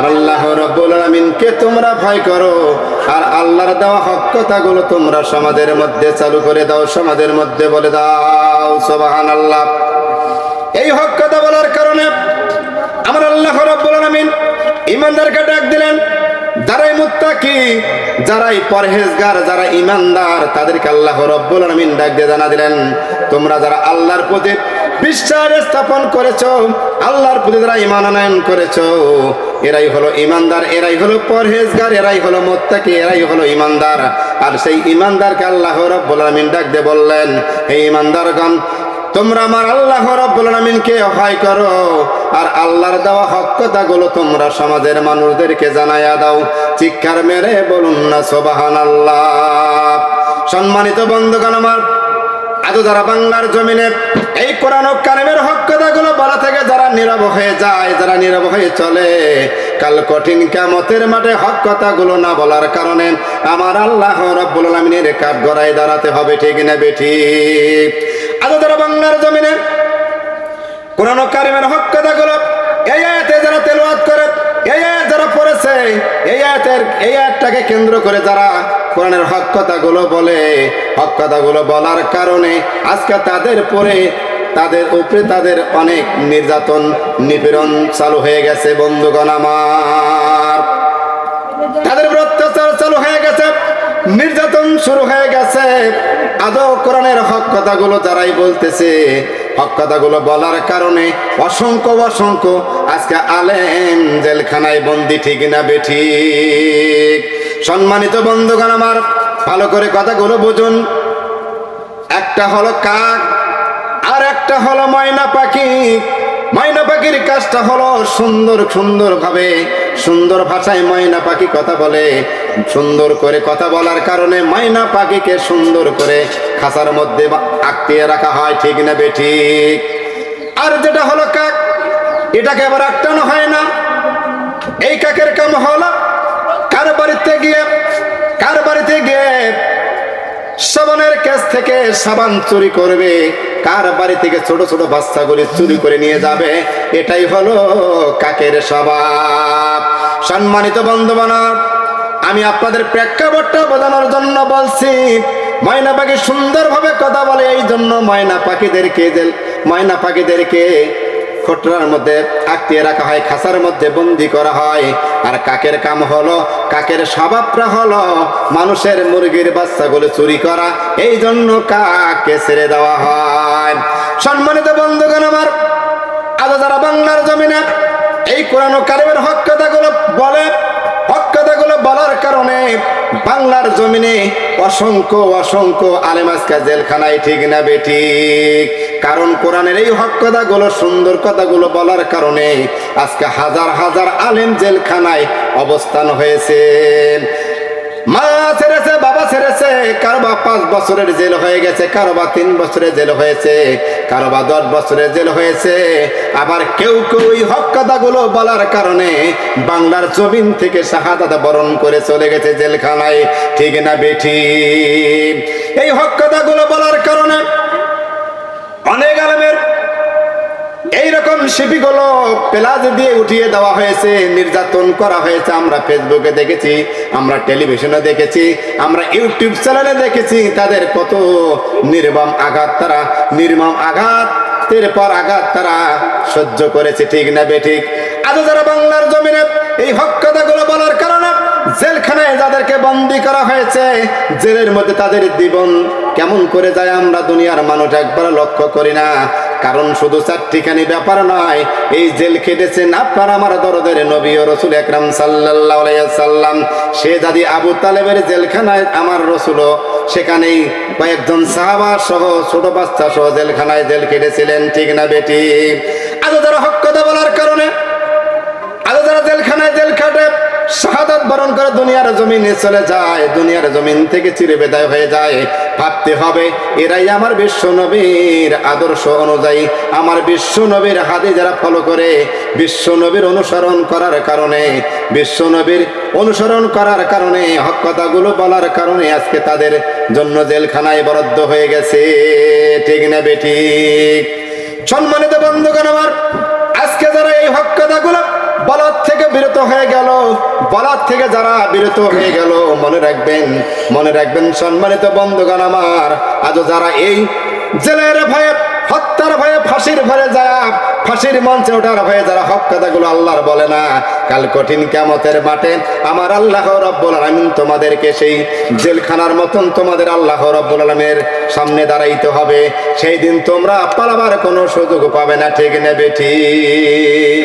আমার আল্লাহ রব্বুল আলমিনকে তোমরা ভয় করো। আর আল্লাহর দেওয়া হক কথাগুলো তোমরা সমাজের মধ্যে চালু করে দাও, সমাজের মধ্যে বলে দাও সবাহান আল্লাহ এই হক কথা বলার কারণে আমার আল্লাহ রব্বুল আলমিন ইমানদারকে ডাক দিলেন যারাই মুত্তাকি, যারাই পরহেজগার, যারা ইমানদার তাদেরকে আল্লাহ রব্বুল আলমিন ডাক দিয়ে জানা দিলেন। তোমরা যারা আল্লাহর প্রতি বিশ্বাস স্থাপন করেছ, আল্লাহর প্রতি যারা ইমান আনয়ন করেছ, এরাই হলো ইমানদার এরাই হলো পরহেজগার, এরাই হলো মোত্তাকি, এরাই হলো ইমানদার আর সেই ইমানদারকে আল্লাহ রব্বুল আলমিন ডাক দিয়ে বললেন এই ইমানদারগণ তোমরা আমার আল্লাহ রব্বুল আলামিনকে করো, আর আল্লাহর দেওয়া হক কথাগুলো তোমরা সমাজের মানুষদেরকে জানাইয়া দাও। চিৎকার মেরে বলুন না, সুবহানাল্লাহ। সম্মানিত বন্ধুগণ আমার এত যারা বাংলার জমিনে এই কোরআন ও কারিমের হক কথাগুলো বলা থেকে যারা নীরব হয়ে যায়, যারা নীরব হয়ে চলে, কাল কঠিন কামতের মাঠে হক কথাগুলো না বলার কারণে আমার আল্লাহ রব্বুল আলমিনের কাঠ গড়ায় দাঁড়াতে হবে, ঠিক না বেঠিক আজ যারা বাংলার জমিনে কোরআন কারিমের হক কথাগুলো এই আয়াতে যারা তেলাওয়াত করে, এই আয়াত যারা পড়েছে, এই আয়াতের, এই আয়াতটাকে কেন্দ্র করে যারা কোরআনের হক কথাগুলো বলে, হক কথাগুলো বলার কারণে আজকে তাদের পরে তাদের উপরে তাদের অনেক নির্যাতন, নিপীড়ন চালু হয়ে গেছে, বন্ধুগণ আমার। তাদের অত্যাচার চালু হয়ে গেছে, নির্যাতন শুরু হয়ে গেছে। আদৌ কোরআনের হক কথাগুলো যারাই বলতেছে, হক কথাগুলো বলার কারণে অসংখ্য অসংখ্য আজকে আলেম জেলখানায় বন্দি ঠিক না বেঠিক। সম্মানিত বন্ধুগণ আমার, ভালো করে কথাগুলো বুঝুন। একটা হলো কাক আর একটা হলো ময়না পাখি। ময়না পাখির কাজটা হলো সুন্দর সুন্দর ভাবে সুন্দর ভাষায় ময়না পাখি কথা বলে। সুন্দর করে কথা বলার কারণে ময়না পাখিকে সুন্দর করে খাঁচার মধ্যে আটকিয়ে রাখা হয়, ঠিক না বেঠিক আর যেটা হলো কাক, এটাকে আবার আটকানো হয় না। এই কাকের কাম হলো থেকে সাবান চুরি করবে, কার বাড়ি থেকে ছোট ছোট বাচ্চাগুলি চুরি করে নিয়ে যাবে, এটাই হলো কাকের স্বভাব। সম্মানিত বন্ধু বানাব আমি আপনাদের প্রেক্ষাপটটা বোঝানোর জন্য বলছি, ময়না পাখি সুন্দরভাবে কথা বলে এই জন্য ময়না পাখিদেরকে ময়না পাখিদেরকে খোটরার মধ্যে আটকিয়ে রাখা হয় খাসার মধ্যে বন্দি করা হয়। আর কাকের কাম হলো, কাকের স্বভাবটা হলো, মানুষের মুরগির বাচ্চাগুলো চুরি করা, এই জন্য কাককে ছেড়ে দেওয়া হয়। সম্মানিত বন্ধুগণ আমার আজ যারা বাংলার জমিনে এই কোরআন কারিমের হক কথাগুলো বলে, হক কথাগুলো বলার কারণে বাংলার জমিনে অসংখ্য অসংখ্য আলেম আজকে জেলখানায় ঠিক না বেঠিক কারণ কোরআনের এই হক কথাগুলো, সুন্দর কথাগুলো বলার কারণে আজকে হাজার হাজার আলেম জেলখানায় অবস্থান হয়েছে। মা ছেড়েছে, বাবা ছেড়েছে কারও বা পাঁচ বছরের জেল হয়ে গেছে কারও বা তিন বছরের জেল হয়েছে কারও বা দশ বছরের জেল হয়েছে। আবার কেউ কেউ ওই হক কথাগুলো বলার কারণে বাংলার জমিন থেকে শাহাদাত বরণ করে চলে গেছে জেলখানায়। ঠিক না বেঠি? এই হক কথাগুলো বলার কারণে অনেক আলমের এইরকম শিপিগুলো প্লাজ দিয়ে উঠিয়ে দেওয়া হয়েছে, নির্যাতন করা হয়েছে। আমরা ফেসবুকে দেখেছি, আমরা টেলিভিশনে দেখেছি, আমরা ইউটিউব চ্যানেলে দেখেছি, তাদের কত নির্মম আঘাত তারা, নির্মম আঘাতের পর আঘাত তারা সহ্য করেছে, ঠিক না বেঠিক আজও যারা বাংলার জমিনে এই হক কথাগুলো বলার কারণে জেলখানায় যাদেরকে বন্দি করা হয়েছে, জেলের মধ্যে তাদের জীবন কেমন করে যায় আমরা দুনিয়ার মানুষ একবার লক্ষ্য করি না। কারণ শুধু চারটিখানি ব্যাপার নয়, এই জেল খেটেছেন আপনার আমার দরদের নবী ও রসুল একরাম সাল্লাম সে দাদি আবু তালেবের জেলখানায়, আমার রসুলও সেখানেই কয়েকজন সাহাবা সহ ছোট বাচ্চা সহ জেলখানায় জেল খেটেছিলেন, ঠিক না বেটি? আজ যারা হক কথা বলার কারণে যারা জেলখানায় জেল খাটে বরণ করে দুনিয়ার জমিনে চলে যায়, দুনিয়ার জমিন থেকে চিরে বেদায় হয়ে যায়। ভাবতে হবে, এরাই আমার বিশ্ব নবীর আদর্শ অনুযায়ী। আমার বিশ্ব নবীর হাতে যারা ফলো করে বিশ্ব নবীর অনুসরণ করার কারণে বিশ্ব নবীর অনুসরণ করার কারণে, হক কথাগুলো বলার কারণে আজকে তাদের জন্য জেলখানায় বরাদ্দ হয়ে গেছে। ঠিক না বেঠিক সম্মানিত বন্ধুগণ আমার এই হক কথাগুলো বলার থেকে বিরত হয়ে গেল। বলার থেকে যারা বিরত হয়ে গেল, মনে রাখবেন মনে রাখবেন সম্মানিত বন্ধুগণ আমার, আজও যারা এই জেলের ভয়ে হত্যার ভয়ে ফাঁসির ভরে যায়, ফাঁসির মঞ্চে ওঠার ভয়ে যারা হক কথাগুলো আল্লাহর বলে না, কাল কঠিন কেমতের মাঠে আমার আল্লাহ রব্বুল আলমিন তোমাদেরকে সেই জেলখানার মতন তোমাদের আল্লাহ রব্বুল আলমের সামনে দাঁড়াইতে হবে। সেই দিন তোমরা পালাবার কোনো সুযোগ পাবে না, ঠিক নেবে ঠিক